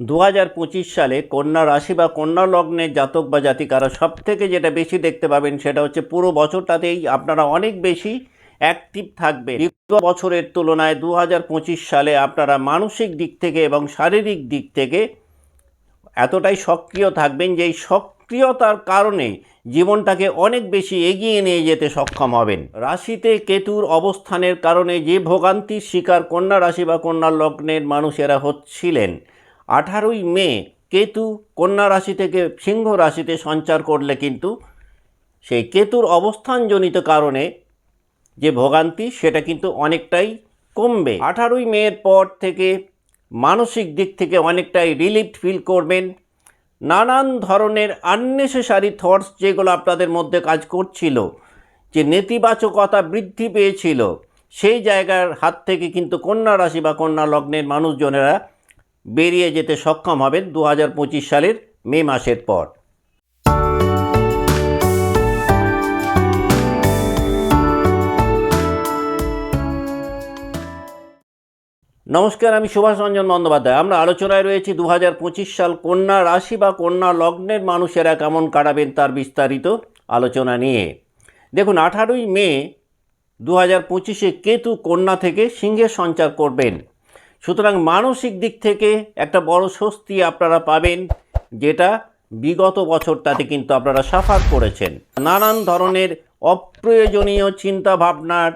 দু হাজার পঁচিশ সালে কন্যা রাশি বা কন্যা লগ্নের জাতক বা জাতিকারা সব থেকে যেটা বেশি দেখতে পাবেন সেটা হচ্ছে পুরো বছরটাতেই আপনারা অনেক বেশি অ্যাক্টিভ থাকবে বিগত বছরের তুলনায় দু হাজার পঁচিশ সালে আপনারা মানসিক দিক থেকে এবং শারীরিক দিক থেকে এতটাই সক্রিয় থাকবেন যে এই সক্রিয়তার কারণে জীবনটাকে অনেক বেশি এগিয়ে নিয়ে যেতে সক্ষম হবেন। রাশিতে কেতুর অবস্থানের কারণে যে ভোগান্তির শিকার কন্যা রাশি বা কন্যা লগ্নের মানুষেরা হচ্ছিলেন আঠারোই মে কেতু কন্যা রাশি থেকে সিংহ রাশিতে সঞ্চার করলে কিন্তু সেই কেতুর অবস্থানজনিত কারণে যে ভোগান্তি, সেটা কিন্তু অনেকটাই কমবে। আঠারোই মেয়ের পর থেকে মানসিক দিক থেকে অনেকটাই রিলিফ ফিল করবেন। নানান ধরনের আননেসেসারি থটস যেগুলো আপনাদের মধ্যে কাজ করছিল, যে নেতিবাচকতা বৃদ্ধি পেয়েছিল, সেই জায়গার হাত থেকে কিন্তু কন্যা রাশি বা কন্যা লগ্নের মানুষজনেরা বেরিয়ে যেতে সক্ষম হবেন দু হাজার পঁচিশ সালের মে মাসের পর। নমস্কার, আমি সুভাষ রঞ্জন বন্দ্যোপাধ্যায়। আমরা আলোচনায় রয়েছি দু হাজার পঁচিশ সাল কন্যা রাশি বা কন্যা লগ্নের মানুষেরা কেমন কাটাবেন তার বিস্তারিত আলোচনা নিয়ে। দেখুন, আঠারোই মে দু হাজার পঁচিশে কেতু কন্যা থেকে সিংহে সঞ্চার করবেন। সুতরাং মানসিক দিক থেকে একটা বড় স্বস্তি আপনারা পাবেন, যেটা বিগত বছরটাতে কিন্তু আপনারা সাফার করেছেন। নানান ধরনের অপ্রয়োজনীয় চিন্তা ভাবনার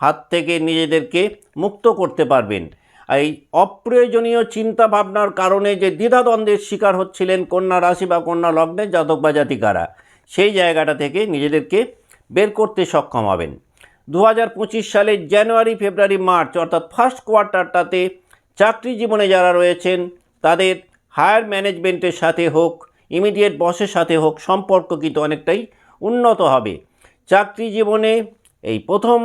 হাত থেকে নিজেদেরকে মুক্ত করতে পারবেন। এই অপ্রয়োজনীয় চিন্তা ভাবনার কারণে যে দ্বিধাদ্বন্দ্বের শিকার হচ্ছিলেন কন্যা রাশি বা কন্যা লগ্নের জাতক বা জাতিকারা, সেই জায়গাটা থেকে নিজেদেরকে বের করতে সক্ষম হবেন। দু হাজার পঁচিশ সালের জানুয়ারি, ফেব্রুয়ারি, মার্চ, অর্থাৎ ফার্স্ট কোয়ার্টারটাতে চাকরি জীবনে যারা রয়েছেন, তাদের হায়ার ম্যানেজমেন্টের সাথে হোক ইমিডিয়েট বসের সাথে হোক, সম্পর্ক কিন্তু অনেকটাই উন্নত হবে। চাকরি জীবনে এই প্রথম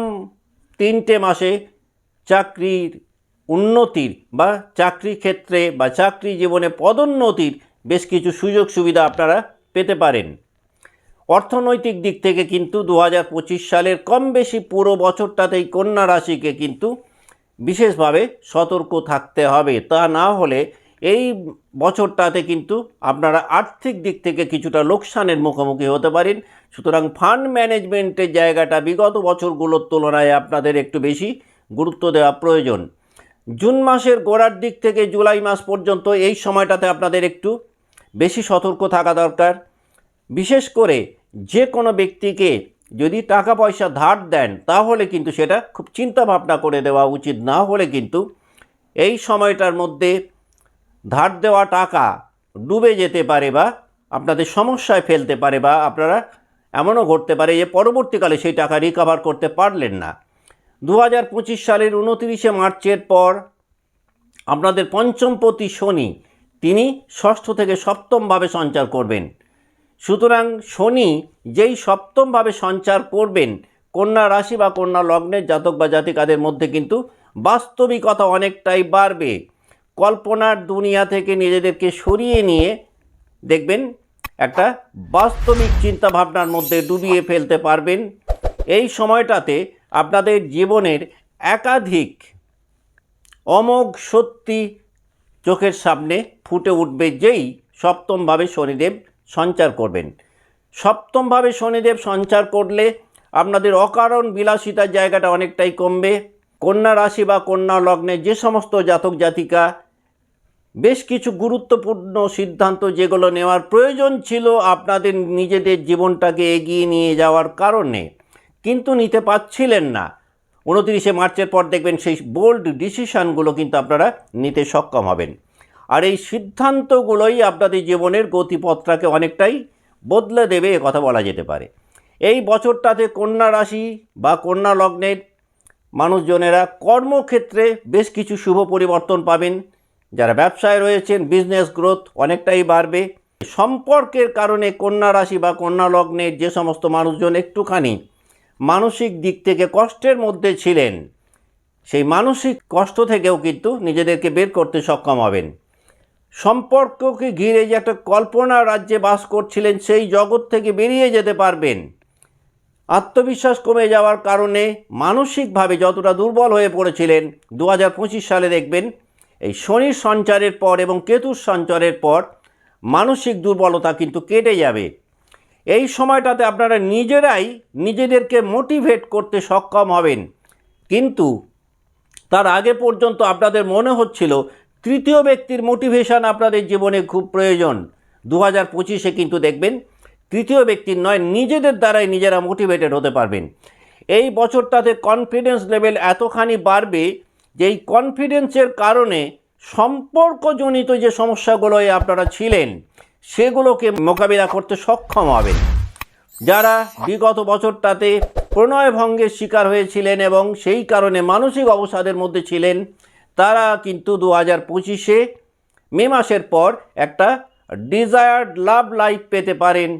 তিনটে মাসে চাকরির উন্নতির বা চাকরি ক্ষেত্রে বা চাকরি জীবনে পদোন্নতির বেশ কিছু সুযোগ সুবিধা আপনারা পেতে পারেন। অর্থনৈতিক দিক থেকে কিন্তু দু হাজার পঁচিশ সালের কম বেশি পুরো বছরটাতেই কন্যা রাশিকে কিন্তু বিশেষভাবে সতর্ক থাকতে হবে। তা না হলে এই বছরটাতে কিন্তু আপনারা আর্থিক দিক থেকে কিছুটা লোকসানের মুখোমুখি হতে পারেন। সুতরাং ফান্ড ম্যানেজমেন্টের জায়গাটা বিগত বছরগুলোর তুলনায় আপনাদের একটু বেশি গুরুত্ব দেওয়া প্রয়োজন। জুন মাসের গোড়ার দিক থেকে জুলাই মাস পর্যন্ত এই সময়টাতে আপনাদের একটু বেশি সতর্ক থাকা দরকার। বিশেষ করে যে কোনো ব্যক্তিকে যদি টাকা পয়সা ধার দেন, তাহলে কিন্তু সেটা খুব চিন্তা ভাবনা করে দেওয়া উচিত। না হলে কিন্তু এই সময়টার মধ্যে ধার দেওয়া টাকা ডুবে যেতে পারে বা আপনাদের সমস্যায় ফেলতে পারে বা আপনারা এমনও ঘটতে পারে যে পরবর্তীকালে সেই টাকা রিকভার করতে পারলেন না। দু হাজার পঁচিশ সালের উনতিরিশে মার্চের পর আপনাদের পঞ্চমপতি শনি, তিনি ষষ্ঠ থেকে সপ্তমভাবে সঞ্চার করবেন। সুতরাং শনি যেই সপ্তমভাবে সঞ্চার করবেন, কন্যা রাশি বা কন্যা লগ্নের জাতক বা জাতিকাদের মধ্যে কিন্তু বাস্তবিকতা অনেকটাই বাড়বে। কল্পনার দুনিয়া থেকে নিজেদেরকে সরিয়ে নিয়ে দেখবেন একটা বাস্তবিক চিন্তা ভাবনার মধ্যে ডুবিয়ে ফেলতে পারবেন। এই সময়টাতে আপনাদের জীবনের একাধিক অমোঘ সত্যি চোখের সামনে ফুটে উঠবে যেই সপ্তমভাবে শনিদেব সঞ্চার করবেন। সপ্তমভাবে শনিদেব সঞ্চার করলে আপনাদের অকারণ বিলাসিতার জায়গাটা অনেকটাই কমবে। কন্যা রাশি বা কন্যা লগ্নে যে সমস্ত জাতক জাতিকা বেশ কিছু গুরুত্বপূর্ণ সিদ্ধান্ত যেগুলো নেওয়ার প্রয়োজন ছিল আপনাদের নিজেদের জীবনটাকে এগিয়ে নিয়ে যাওয়ার কারণে। কিন্তু নিতে পারছিলেন না। উনতিরিশে মার্চের পর দেখবেন সেই বোল্ড ডিসিশানগুলো কিন্তু আপনারা নিতে সক্ষম হবেন। আর এই সিদ্ধান্তগুলোই আপনাদের জীবনের গতিপথটাকে অনেকটাই বদলে দেবে, এ কথা বলা যেতে পারে। এই বছরটাতে কন্যা রাশি বা কন্যা লগ্নের মানুষজনেরা কর্মক্ষেত্রে বেশ কিছু শুভ পরিবর্তন পাবেন। যারা ব্যবসায় রয়েছেন, বিজনেস গ্রোথ অনেকটাই বাড়বে। সম্পর্কের কারণে কন্যা রাশি বা কন্যা লগ্নের যে সমস্ত মানুষজন একটুখানি মানসিক দিক থেকে কষ্টের মধ্যে ছিলেন, সেই মানসিক কষ্ট থেকেও কিন্তু নিজেদেরকে বের করতে সক্ষম হবেন। সম্পর্ককে ঘিরে যে একটা কল্পনা রাজ্যে বাস করছিলেন, সেই জগৎ থেকে বেরিয়ে যেতে পারবেন। আত্মবিশ্বাস কমে যাওয়ার কারণে মানসিকভাবে যতটা দুর্বল হয়ে পড়েছিলেন দু হাজার পঁচিশ সালে দেখবেন, এই শনির সঞ্চারের পর এবং কেতুর সঞ্চারের পর মানসিক দুর্বলতা কিন্তু কেটে যাবে। এই সময়টাতে আপনারা নিজেরাই নিজেদেরকে মোটিভেট করতে সক্ষম হবেন। কিন্তু তার আগে পর্যন্ত আপনাদের মনে হচ্ছিল তৃতীয় ব্যক্তির মোটিভেশন আপনাদের জীবনে খুব প্রয়োজন। দু হাজার পঁচিশে কিন্তু দেখবেন, তৃতীয় ব্যক্তির নয়, নিজেদের দ্বারাই নিজেরা মোটিভেটেড হতে পারবেন। এই বছরটাতে কনফিডেন্স লেভেল এতখানি বাড়বে যে এই কনফিডেন্সের কারণে সম্পর্কজনিত যে সমস্যাগুলোয় আপনারা ছিলেন, সেগুলোকে মোকাবিলা করতে সক্ষম হবেন। যারা বিগত বছরটাতে প্রণয় ভঙ্গের শিকার হয়েছিলেন এবং সেই কারণে মানসিক অবসাদের মধ্যে ছিলেন তারা কিন্তু দু হাজার পঁচিশে মে মাসের পর একটা ডিজায়ার্ড লাভ লাইফ পেতে পারেন।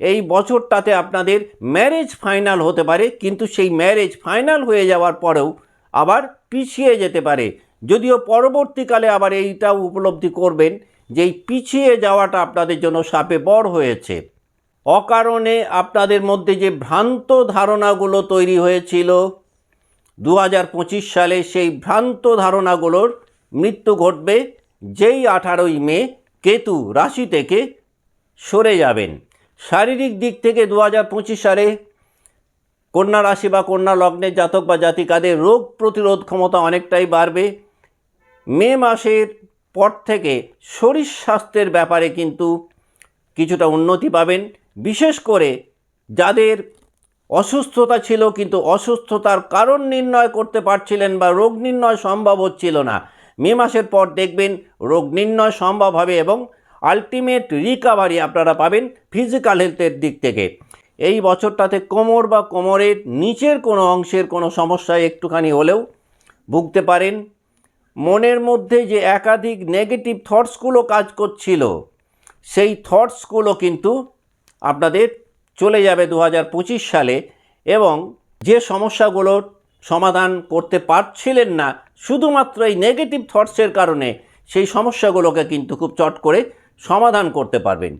এই বছরটাতে আপনাদের ম্যারেজ ফাইনাল হতে পারে, কিন্তু সেই ম্যারেজ ফাইনাল হয়ে যাওয়ার পরেও আবার পিছিয়ে যেতে পারে। যদিও পরবর্তীকালে আবার এইটাও উপলব্ধি করবেন যে এই পিছিয়ে যাওয়াটা আপনাদের জন্য সাপে বড় হয়েছে। অকারণে আপনাদের মধ্যে যে ভ্রান্ত ধারণাগুলো তৈরি হয়েছিল দু হাজার পঁচিশ সালে সেই ভ্রান্ত ধারণাগুলোর মৃত্যু ঘটবে যেই আঠারোই মে কেতু রাশি থেকে সরে যাবেন। শারীরিক দিক থেকে দু হাজার পঁচিশ সালে কন্যা রাশি বা কন্যা লগ্নের জাতক বা জাতিকাদের রোগ প্রতিরোধ ক্ষমতা অনেকটাই বাড়বে। মে মাসের পর থেকে শরীর স্বাস্থ্যের ব্যাপারে কিন্তু কিছুটা উন্নতি পাবেন। বিশেষ করে যাদের অসুস্থতা ছিল কিন্তু অসুস্থতার কারণ নির্ণয় করতে পারছিলেন বা রোগ নির্ণয় সম্ভব হচ্ছিল না। মে মাসের পর দেখবেন রোগ নির্ণয় সম্ভব হবে এবং আলটিমেট রিকাভারি আপনারা পাবেন ফিজিক্যাল হেলথের দিক থেকে। এই বছরটাতে কোমর বা কোমরের নিচের কোনো অংশের কোনো সমস্যায় একটুখানি হলেও ভুগতে পারেন। মনের মধ্যে যে একাধিক নেগেটিভ থটসগুলো কাজ করছিল, সেই থটসগুলো কিন্তু আপনাদের চলে যাবে দু হাজার পঁচিশ সালে এবং যে সমস্যাগুলোর সমাধান করতে পারছিলেন না, শুধুমাত্র এই নেগেটিভ থটসের কারণে সেই সমস্যাগুলোকে কিন্তু খুব চট করে সমাধান করতে পারবেন।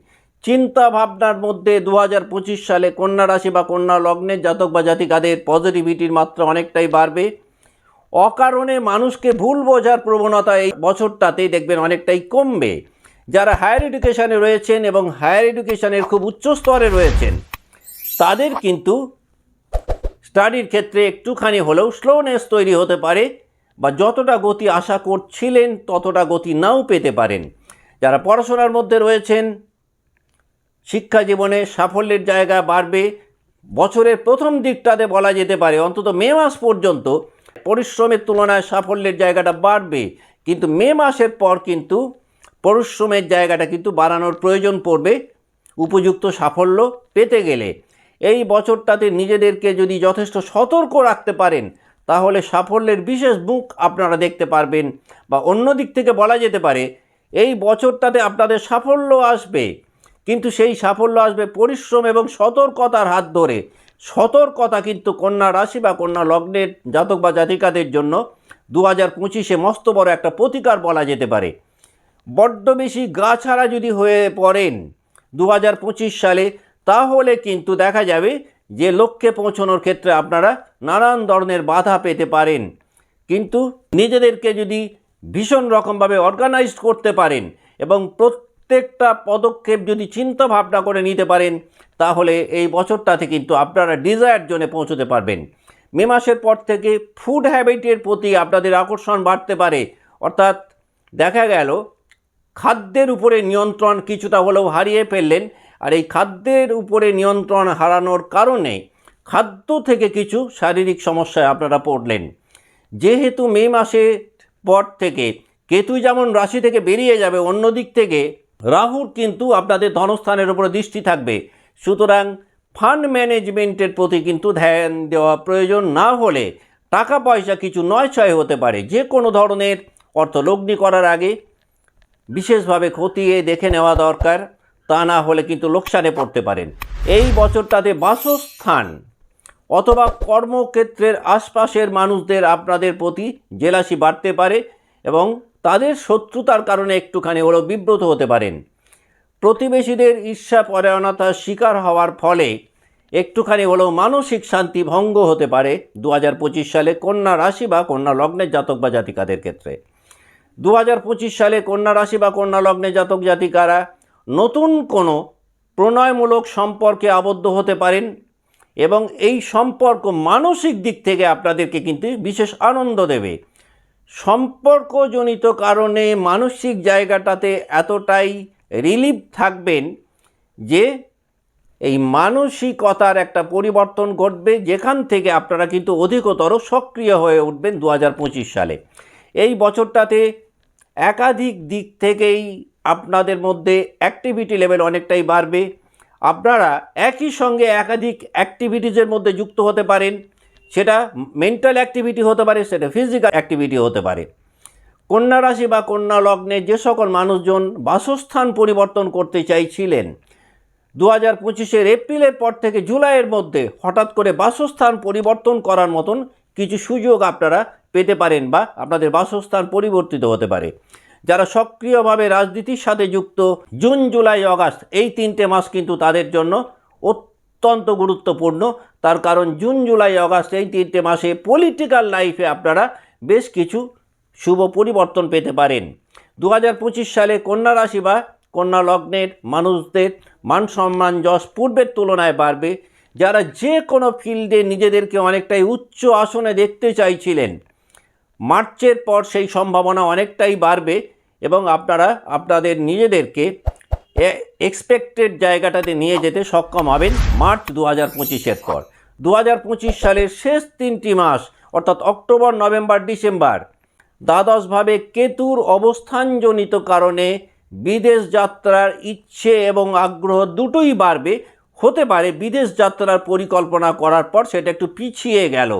চিন্তা ভাবনার মধ্যে দু হাজার পঁচিশ সালে কন্যা রাশি বা কন্যা লগ্নের জাতক বা জাতিকাদের পজিটিভিটির মাত্রা অনেকটাই বাড়বে। অকারণে মানুষকে ভুল বোঝার প্রবণতা এই বছরটাতেই দেখবেন অনেকটাই কমবে। যারা হায়ার এডুকেশানে রয়েছেন এবং হায়ার এডুকেশানের খুব উচ্চ স্তরে রয়েছেন, তাদের কিন্তু স্টাডির ক্ষেত্রে একটুখানি হলেও স্লোনেস তৈরি হতে পারে বা যতটা গতি আশা করছিলেন, ততটা গতি নাও পেতে পারেন। যারা পড়াশোনার মধ্যে রয়েছেন, শিক্ষা জীবনে সাফল্যের জায়গা বাড়বে, বছরের প্রথম দিকটাতে বলা যেতে পারে, অন্তত মে মাস পর্যন্ত পরিশ্রমের তুলনায় সাফল্যের জায়গাটা বাড়বে। কিন্তু মে মাসের পর কিন্তু পরিশ্রমের জায়গাটা কিন্তু বাড়ানোর প্রয়োজন পড়বে, উপযুক্ত সাফল্য পেতে গেলে। এই বছরটাতে নিজেদেরকে যদি যথেষ্ট সতর্ক রাখতে পারেন, তাহলে সাফল্যের বিশেষ মুখ আপনারা দেখতে পারবেন বা অন্য দিক থেকে বলা যেতে পারে, এই বছরটাতে আপনাদের সাফল্য আসবে। কিন্তু সেই সাফল্য আসবে পরিশ্রম এবং সতর্কতার হাত ধরে। সতর্কতা কিন্তু কন্যা রাশি বা কন্যা লগ্নের জাতক বা জাতিকাদের জন্য দু হাজার পঁচিশে মস্ত বড় একটা প্রতিকার বলা যেতে পারে। বড্ড বেশি গা ছাড়া যদি হয়ে পড়েন দু হাজার পঁচিশ সালে, তাহলে কিন্তু দেখা যাবে যে লক্ষ্যে পৌঁছানোর ক্ষেত্রে আপনারা নানান ধরনের বাধা পেতে পারেন। কিন্তু নিজেদেরকে যদি ভীষণ রকমভাবে অর্গানাইজড করতে পারেন এবং প্রত্যেকটা পদক্ষেপ যদি চিন্তা ভাবনা করে নিতে পারেন, তাহলে এই বছরটাতে কিন্তু আপনারা ডিজায়ার জোনে পৌঁছতে পারবেন। মে মাসের পর থেকে ফুড হ্যাবিটের প্রতি আপনাদের আকর্ষণ বাড়তে পারে। অর্থাৎ দেখা গেল খাদ্যের উপরে নিয়ন্ত্রণ কিছুটা হলেও হারিয়ে ফেললেন। আর এই খাদ্যের উপরে নিয়ন্ত্রণ হারানোর কারণে খাদ্য থেকে কিছু শারীরিক সমস্যায় আপনারা পড়লেন। যেহেতু মে মাসের পর থেকে কেতু যেমন রাশি থেকে বেরিয়ে যাবে, অন্য দিক থেকে রাহুর কিন্তু আপনাদের ধনস্থানের উপরে দৃষ্টি থাকবে। সুতরাং ফান্ড ম্যানেজমেন্টের প্রতি কিন্তু ধ্যান দেওয়া প্রয়োজন না হলে টাকা পয়সা কিছু নয় ছয় হতে পারে। যে কোনো ধরনের অর্থলগ্নি করার আগে বিশেষভাবে খতিয়ে দেখে নেওয়া দরকার, তা না হলে কিন্তু লোকসানে পড়তে পারেন। এই বছরটাতে বাসস্থান অথবা কর্মক্ষেত্রের আশপাশের মানুষদের আপনাদের প্রতি জেলাসি বাড়তে পারে এবং তাদের শত্রুতার কারণে একটুখানি হলেও বিব্রত হতে পারেন। প্রতিবেশীদের ঈর্ষা পরায়ণতার শিকার হওয়ার ফলে একটুখানি হলেও মানসিক শান্তি ভঙ্গ হতে পারে দু হাজার পঁচিশ সালে কন্যা রাশি বা কন্যা লগ্নের জাতক বা জাতিকাদের ক্ষেত্রে। দু হাজার পঁচিশ সালে কন্যা রাশি বা কন্যা লগ্নে জাতক জাতিকারা নতুন কোনো প্রণয়মূলক সম্পর্কে আবদ্ধ হতে পারেন এবং এই সম্পর্ক মানসিক দিক থেকে আপনাদেরকে কিন্তু বিশেষ আনন্দ দেবে। সম্পর্কজনিত কারণে মানসিক জায়গাটাতে এতটাই রিলিফ থাকবেন যে এই মানসিকতার একটা পরিবর্তন ঘটবে, যেখান থেকে আপনারা কিন্তু অধিকতর সক্রিয় হয়ে উঠবেন দু হাজার পঁচিশ সালে। এই বছরটাতে একাধিক দিক থেকেই আপনাদের মধ্যে অ্যাক্টিভিটি লেভেল অনেকটাই বাড়বে। আপনারা একই সঙ্গে একাধিক অ্যাক্টিভিটিজের মধ্যে যুক্ত হতে পারেন। সেটা মেন্টাল অ্যাক্টিভিটি হতে পারে, সেটা ফিজিক্যাল অ্যাক্টিভিটি হতে পারে। কন্যা রাশি বা কন্যা লগ্নে যে সকল মানুষজন বাসস্থান পরিবর্তন করতে চাইছিলেন দু হাজার পঁচিশের এপ্রিলের পর থেকে জুলাইয়ের মধ্যে হঠাৎ করে বাসস্থান পরিবর্তন করার মতন কিছু সুযোগ আপনারা পেতে পারেন বা আপনাদের বাসস্থান পরিবর্তিত হতে পারে। যারা সক্রিয়ভাবে রাজনীতির সাথে যুক্ত, জুন, জুলাই, অগাস্ট, এই তিনটে মাস কিন্তু তাদের জন্য অত্যন্ত গুরুত্বপূর্ণ। তার কারণ জুন, জুলাই, অগাস্ট এই তিনটে মাসে পলিটিক্যাল লাইফে আপনারা বেশ কিছু শুভ পরিবর্তন পেতে পারেন। দু হাজার পঁচিশ সালে কন্যা রাশি বা কন্যা লগ্নের মানুষদের মান সম্মান যশ পূর্বের তুলনায় বাড়বে। যারা যে কোনো ফিল্ডে নিজেদেরকে অনেকটাই উচ্চ আসনে দেখতে চাইছিলেন, মার্চের পর সেই সম্ভাবনা অনেকটাই বাড়বে এবং আপনারা, আপনাদের নিজেদেরকে এক্সপেক্টেড জায়গাটাতে নিয়ে যেতে সক্ষম হবেন মার্চ দু হাজার পঁচিশের পর। দু হাজার পঁচিশ সালের শেষ তিনটি মাস, অর্থাৎ অক্টোবর, নভেম্বর, ডিসেম্বর, দ্বাদশভাবে কেতুর অবস্থানজনিত কারণে বিদেশ যাত্রার ইচ্ছে এবং আগ্রহ দুটোই বাড়বে। হতে পারে বিদেশ যাত্রার পরিকল্পনা করার পর সেটা একটু পিছিয়ে গেল।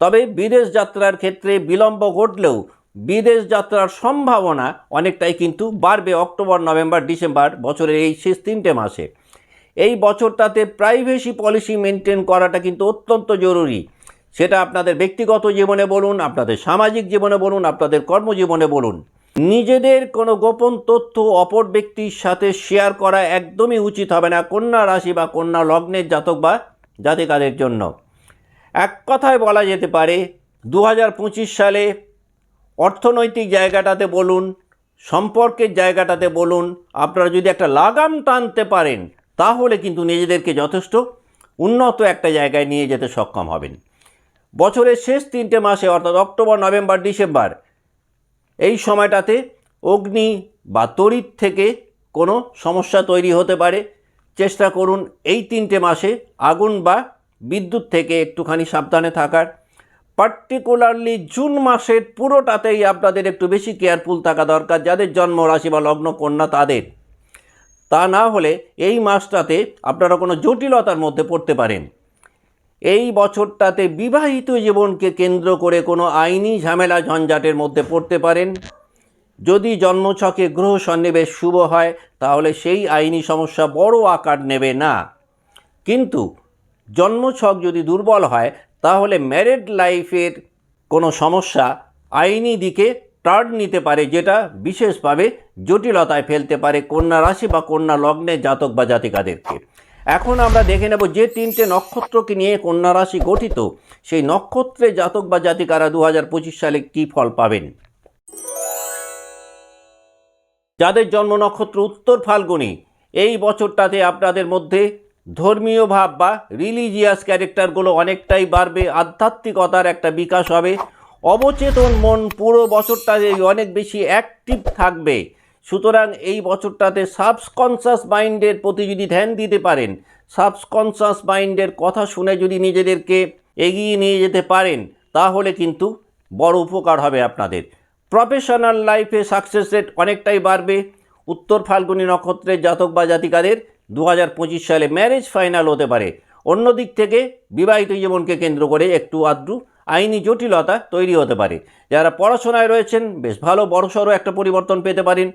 তবে বিদেশ যাত্রার ক্ষেত্রে বিলম্ব ঘটলেও বিদেশ যাত্রার সম্ভাবনা অনেকটাই কিন্তু বাড়বে অক্টোবর, নভেম্বর, ডিসেম্বর বছরের এই শেষ তিনটে মাসে। এই বছরটাতে প্রাইভেসি পলিসি মেনটেন করাটা কিন্তু অত্যন্ত জরুরি। সেটা আপনাদের ব্যক্তিগত জীবনে বলুন, আপনাদের সামাজিক জীবনে বলুন, আপনাদের কর্মজীবনে বলুন। নিজেদের কোনো গোপন তথ্য অপর ব্যক্তির সাথে শেয়ার করা একদমই উচিত হবে না কন্যা রাশি বা কন্যা লগ্নের জাতক বা জাতিকাদের জন্য। এক কথায় বলা যেতে পারে দু হাজার পঁচিশ সালে অর্থনৈতিক জায়গাটাতে বলুন, সম্পর্কের জায়গাটাতে বলুন, আপনারা যদি একটা লাগাম টানতে পারেন, তাহলে কিন্তু নিজেদেরকে যথেষ্ট উন্নত একটা জায়গায় নিয়ে যেতে সক্ষম হবেন। বছরের শেষ তিনটে মাসে, অর্থাৎ অক্টোবর, নভেম্বর, ডিসেম্বর এই সময়টাতে অগ্নি বা তড়িৎ থেকে কোনো সমস্যা তৈরি হতে পারে। চেষ্টা করুন এই তিনটে মাসে আগুন বা বিদ্যুৎ থেকে একটুখানি সাবধানে থাকার। পার্টিকুলারলি জুন মাসের পুরোটাতেই আপনাদের একটু বেশি কেয়ারফুল থাকা দরকার, যাদের জন্ম রাশি বা লগ্ন কন্যা তাদের। তা না হলে এই মাসটাতে আপনারা কোনো জটিলতার মধ্যে পড়তে পারেন। এই বছরটাতে বিবাহিত জীবনকে কেন্দ্র করে কোনো আইনি ঝামেলা ঝঞ্ঝাটের মধ্যে পড়তে পারেন? যদি জন্মছকে গ্রহ সন্নিবেশ শুভ হয়, তাহলে সেই আইনি সমস্যা বড় আকার নেবে না। কিন্তু জন্মছক যদি দুর্বল হয়, তাহলে ম্যারেড লাইফের কোনো সমস্যা আইনি দিকে টার্ন নিতে পারে, যেটা বিশেষভাবে জটিলতায় ফেলতে পারে কন্যা রাশি বা কন্যা লগ্নে জাতক বা জাতিকাদেরকে। এখন আমরা দেখে নেব যে তিনটে নক্ষত্রকে নিয়ে কন্যা রাশি গঠিত। সেই নক্ষত্রে জাতক বা জাতিকারা দু হাজার পঁচিশ সালে কী ফল পাবেন? যাদের জন্ম নক্ষত্র উত্তর ফাল্গুনি, এই বছরটাতে আপনাদের মধ্যে ধর্মীয় ভাব বা রিলিজিয়াস ক্যারেক্টারগুলো অনেকটাই বাড়বে, আধ্যাত্মিকতার একটা বিকাশ হবে। অবচেতন মন পুরো বছরটাতে অনেক বেশি অ্যাক্টিভ থাকবে। সুতরাং এই বছরটাতে সাবকনসাস মাইন্ডের প্রতি যদি ধ্যান দিতে পারেন। সাবকনসাস মাইন্ডের কথা শুনে যদি নিজেদেরকে এগিয়ে নিয়ে যেতে পারেন, তাহলে কিন্তু বড় উপকার হবে আপনাদের। প্রফেশনাল লাইফে সাকসেস রেট অনেকটাই বাড়বে। উত্তর ফাল্গুনী নক্ষত্রের জাতক বা জাতিকাদের দু হাজার পঁচিশ সালে ম্যারেজ ফাইনাল হতে পারে। অন্য দিক থেকে বিবাহিত জীবনকে কেন্দ্র করে একটু আদ্রু আইনি জটিলতা তৈরি হতে পারে। যারা পড়াশোনায় রয়েছেন, বেশ ভালো বড়সড় একটা পরিবর্তন পেতে পারেন।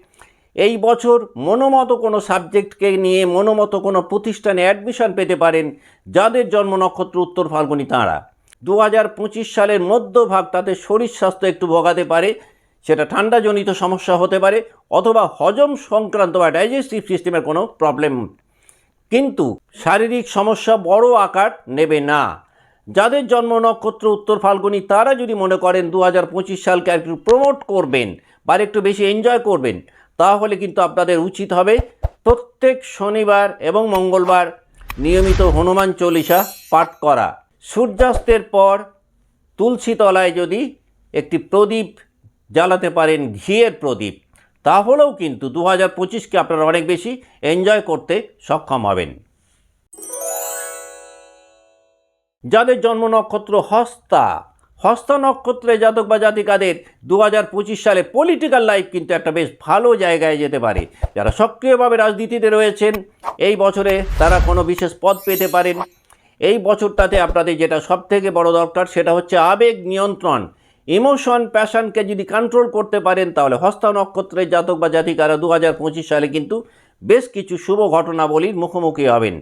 এই বছর মনোমতো কোনো সাবজেক্টকে নিয়ে মনোমতো কোনো প্রতিষ্ঠানে অ্যাডমিশন পেতে পারেন যাদের জন্ম নক্ষত্র উত্তর ফাল্গুনি তাঁরা। দু হাজার পঁচিশ সালের মধ্যভাগ তাতে শরীর স্বাস্থ্য একটু ভোগাতে পারে, সেটা ঠান্ডাজনিত সমস্যা হতে পারে অথবা হজম সংক্রান্ত বা ডাইজেস্টিভ সিস্টেমের কোনো প্রবলেম। কিন্তু শারীরিক সমস্যা বড় আকার নেবে না। যাদের জন্ম নক্ষত্র উত্তর ফাল্গুনি তারা যদি মনে করেন দু হাজার পঁচিশ সালকে একটু প্রমোট করবেন বা একটু বেশি এনজয় করবেন তাহলে কিন্তু আপনাদের উচিত হবে প্রত্যেক শনিবার এবং মঙ্গলবার নিয়মিত হনুমান চল্লিশা পাঠ করা। সূর্যাস্তের পর তুলসী তলায় যদি একটি প্রদীপ জ্বালাতে পারেন, ঘিয়ের প্রদীপ, তাহলেও কিন্তু দু হাজার পঁচিশকে আপনারা অনেক বেশি এনজয় করতে সক্ষম হবেন। যাদের জন্ম নক্ষত্র হস্তা হস্তা নক্ষত্রে জাতক বা জাতিকাদের দু হাজার পঁচিশ সালে পলিটিক্যাল লাইফ কিন্তু একটা বেশ ভালো জায়গায় যেতে পারে। যারা সক্রিয়ভাবে রাজনীতিতে রয়েছেন, এই বছরে তারা কোনো বিশেষ পদ পেতে পারেন। এই বছরটাতে আপনাদের যেটা সব থেকে বড় দরকার, সেটা হচ্ছে আবেগ নিয়ন্ত্রণ। ইমোশন প্যাশনকে যদি কন্ট্রোল করতে পারেন, তাহলে হস্তা নক্ষত্রের জাতক বা জাতিকারা দু হাজার পঁচিশ সালে কিন্তু বেশ কিছু শুভ ঘটনাবলীর মুখোমুখি হবেন।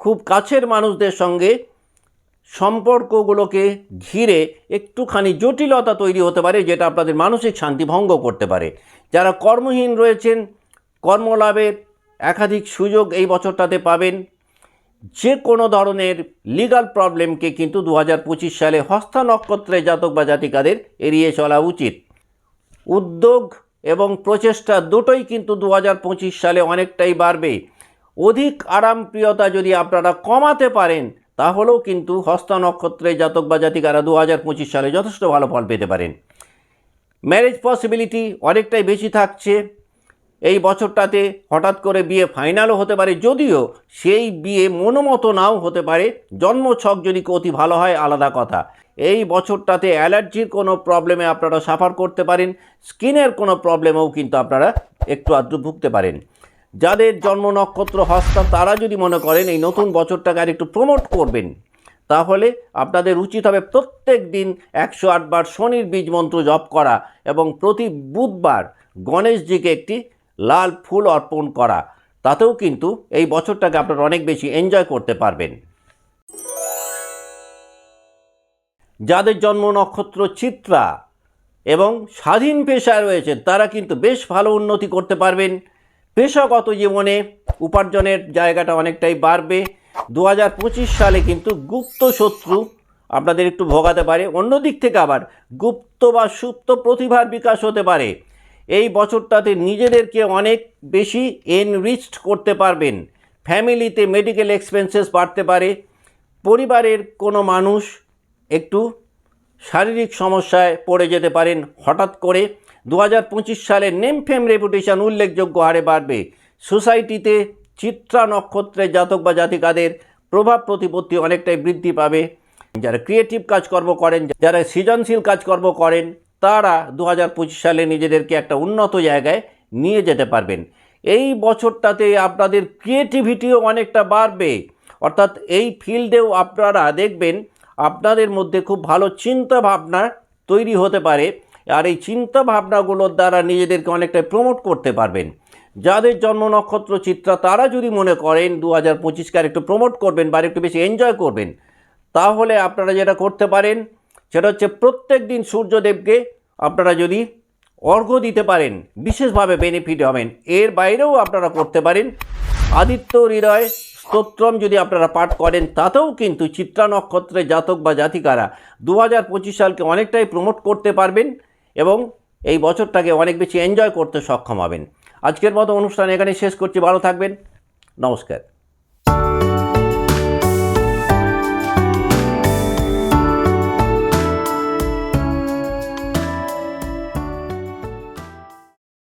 খুব কাছের মানুষদের সঙ্গে সম্পর্কগুলোকে ঘিরে একটুখানি জটিলতা তৈরি হতে পারে, যেটা আপনাদের মানসিক শান্তি ভঙ্গ করতে পারে। যারা কর্মহীন রয়েছেন, কর্মলাভের একাধিক সুযোগ এই বছরটাতে পাবেন। যে কোনো ধরনের লিগাল প্রবলেমকে কিন্তু দু হাজার পঁচিশ সালে হস্তা নক্ষত্রে জাতক বা জাতিকাদের এড়িয়ে চলা উচিত। উদ্যোগ এবং প্রচেষ্টা দুটোই কিন্তু দু হাজার পঁচিশ সালে অনেকটাই বাড়বে। অধিক আরামপ্রিয়তা যদি আপনারা কমাতে পারেন তাহলেও কিন্তু হস্তা নক্ষত্রে জাতক বা জাতিকারা দু হাজার পঁচিশ সালে যথেষ্ট ভালো ফল পেতে পারেন। ম্যারেজ পসিবিলিটি অনেকটাই বেশি থাকছে। এই বছরটাতে হঠাৎ করে বিয়ে ফাইনালও হতে পারে, যদিও সেই বিয়ে মনোমতো নাও হতে পারে। জন্মছক যদি অতি ভালো হয়, আলাদা কথা। এই বছরটাতে অ্যালার্জির কোনো প্রবলেমে আপনারা সাফার করতে পারেন। স্কিনের কোনো প্রবলেমেও কিন্তু আপনারা একটু আধটু ভুগতে পারেন। যাদের জন্ম নক্ষত্র হস্তা তারা যদি মনে করেন এই নতুন বছরটাকে আর একটু প্রমোট করবেন, তাহলে আপনাদের উচিত হবে প্রত্যেক দিন একশো আটবার শনির বীজ মন্ত্র জপ করা এবং প্রতি বুধবার গণেশজিকে একটি লাল ফুল অর্পণ করা। তাতেও কিন্তু এই বছরটাকে আপনারা অনেক বেশি এনজয় করতে পারবেন। যাদের জন্ম নক্ষত্র চিত্রা এবং স্বাধীন পেশায় রয়েছেন, তারা কিন্তু বেশ ভালো উন্নতি করতে পারবেন। পেশাগত জীবনে উপার্জনের জায়গাটা অনেকটাই বাড়বে। দু হাজার পঁচিশ সালে কিন্তু গুপ্ত শত্রু আপনাদের একটু ভোগাতে পারে। অন্য দিক থেকে আবার গুপ্ত বা সুপ্ত প্রতিভার বিকাশ হতে পারে। এই বছরটাতে নিজেদেরকে অনেক বেশি এনরিচড করতে পারবেন। ফ্যামিলিতে মেডিকেল এক্সপেন্সেস বাড়তে পারে। পরিবারের কোনো মানুষ একটু শারীরিক সমস্যায় পড়ে যেতে পারেন হঠাৎ করে। দু হাজার পঁচিশ সালে নেম ফেম রেপুটেশন উল্লেখযোগ্য হারে বাড়বে। সোসাইটিতে চিত্রা নক্ষত্রের জাতক বা জাতিকাদের প্রভাব প্রতিপত্তি অনেকটাই বৃদ্ধি পাবে। যারা ক্রিয়েটিভ কাজকর্ম করেন, যারা সৃজনশীল কাজকর্ম করেন, তারা দু হাজার পঁচিশ সালে নিজেদেরকে একটা উন্নত জায়গায় নিয়ে যেতে পারবেন। এই বছরটাতে আপনাদের ক্রিয়েটিভিটিও অনেকটা বাড়বে। অর্থাৎ এই ফিল্ডেও আপনারা দেখবেন, আপনাদের মধ্যে খুব ভালো চিন্তা ভাবনা তৈরি হতে পারে। আর এই চিন্তা ভাবনাগুলোর দ্বারা নিজেদেরকে অনেকটাই প্রমোট করতে পারবেন। যাদের জন্ম নক্ষত্র চিত্রা, তারা যদি মনে করেন দু হাজার পঁচিশকে আর একটু প্রমোট করবেন বা একটু বেশি এনজয় করবেন, তাহলে আপনারা যেটা করতে পারেন, সেটা হচ্ছে প্রত্যেক দিন সূর্যদেবকে আপনারা যদি অর্ঘ্য দিতে পারেন, বিশেষভাবে বেনিফিট হবেন। এর বাইরেও আপনারা করতে পারেন। আদিত্য হৃদয় স্তোত্রম যদি আপনারা পাঠ করেন, তাতেও কিন্তু চিত্রা নক্ষত্রের জাতক বা জাতিকারা দু হাজার পঁচিশ সালকে অনেকটাই প্রমোট করতে পারবেন। এবং এই বছরটাকে অনেক বেশি এনজয় করতে সক্ষম হবেন। আজকের মতো অনুষ্ঠান এখানে শেষ করছি। ভালো থাকবেন। নমস্কার।